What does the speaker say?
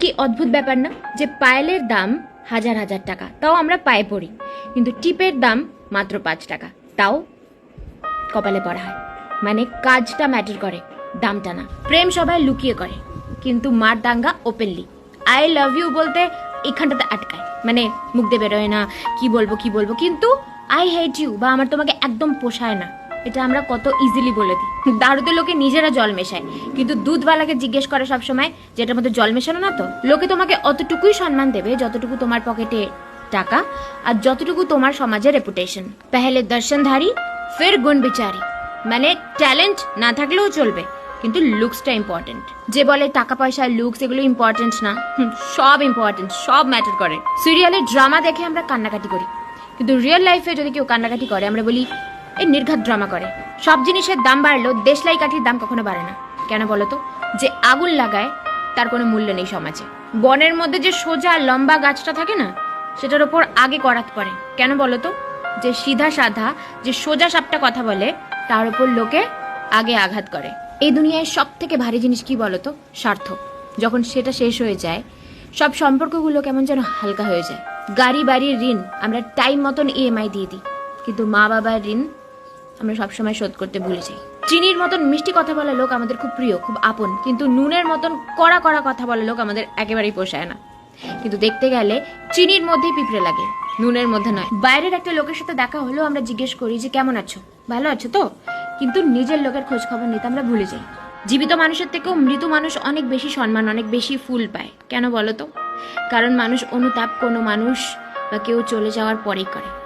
কি অদ্ভুত ব্যাপার না যে পায়েলের দাম হাজার হাজার টাকা? তাও আমরা পায়ে পড়ি। কিন্তু টিপের দাম মাত্র পাঁচ টাকা। তাও কপালে পড়া হয়। মানে কাজটা ম্যাটার করে, দামটা না। প্রেম সবাই লুকিয়ে করে। কিন্তু মার দাঙ্গা ওপেনলি আই লাভ ইউ বলতে এখানটাতে আটকায়। মানে মুখ দিয়ে বেরোয় না, কি বলব কি বলব। কিন্তু আই হেট ইউ বা আমার তোমাকে একদম পোষায় না। এটা আমরা কত ইজিলি বলে দিই। দারুতে লোকে নিজেরা জল মেশায়। কিন্তু দুধওয়ালাকে জিজ্ঞেস করে সবসময়, যেটার মধ্যে জল মেশানো না তো? লোকে তোমাকে অতটুকুই সম্মান দেবে যতটুকু তোমার পকেটে টাকা আর যতটুকু তোমার সমাজের রেপুটেশন পেহেলে দর্শনধারী, ফের গুণ বিচারি। মানে ট্যালেন্ট না থাকলেও চলবে, কিন্তু লুকসটা ইম্পর্টেন্ট যে বলে টাকা, পয়সা লুকস এগুলো ইম্পর্টেন্ট না সব ইম্পর্টেন্ট সব ম্যাটার করে। সিরিয়ালের ড্রামা দেখে আমরা কান্নাকাটি করি। কিন্তু রিয়েল লাইফে যদি কেউ কান্নাকাটি করে, আমরা বলি এই নির্ঘাত ড্রামা করে। সব জিনিসের দাম বাড়লেও দেশলাই কাঠির দাম কখনো বাড়ে না। কেন বলো তো? যে আগুন লাগায়, তার কোনো মূল্য নেই সমাজে। বনের মধ্যে যে সোজা লম্বা গাছটা থাকে না, সেটার ওপর আগে করাত করে কেন বলো তো? যে সিধা সাধা, যে সোজা সাপটা কথা বলে, তার উপর লোকে আগে আঘাত করে। এই দুনিয়ায় সব থেকে ভারী জিনিস কি বলো তো? স্বার্থ। যখন সেটা শেষ হয়ে যায়, সব সম্পর্কগুলো কেমন যেন হালকা হয়ে যায়। গাড়ি বাড়ির ঋণ আমরা টাইম মতন ইএমআই দিয়ে দিই। কিন্তু মা বাবার ঋণ আমরা সবসময় শোধ করতে ভুলে যাই। চিনির মতন মিষ্টি কথা বলা লোক আমাদের খুব প্রিয়, খুব আপন। কিন্তু নুনের মতন কড়া কড়া কথা বলা লোক আমাদের একেবারেই পোষায় না। কিন্তু দেখতে গেলে চিনির মধ্যেই পিঁপড়ে লাগে, নুনের মধ্যে নয়। বাইরের একটা লোকের সাথে দেখা হলেও আমরা জিজ্ঞেস করি যে, কেমন আছো? ভালো আছো তো? কিন্তু নিজের লোকের খোঁজ খবর নিতে আমরা ভুলে যাই। জীবিত মানুষের থেকেও মৃত মানুষ অনেক বেশি সম্মান, অনেক বেশি ফুল পায়। কেন বলো তো? কারণ মানুষ অনুতাপ কোনো মানুষ বা কেউ চলে যাওয়ার পরেই করে।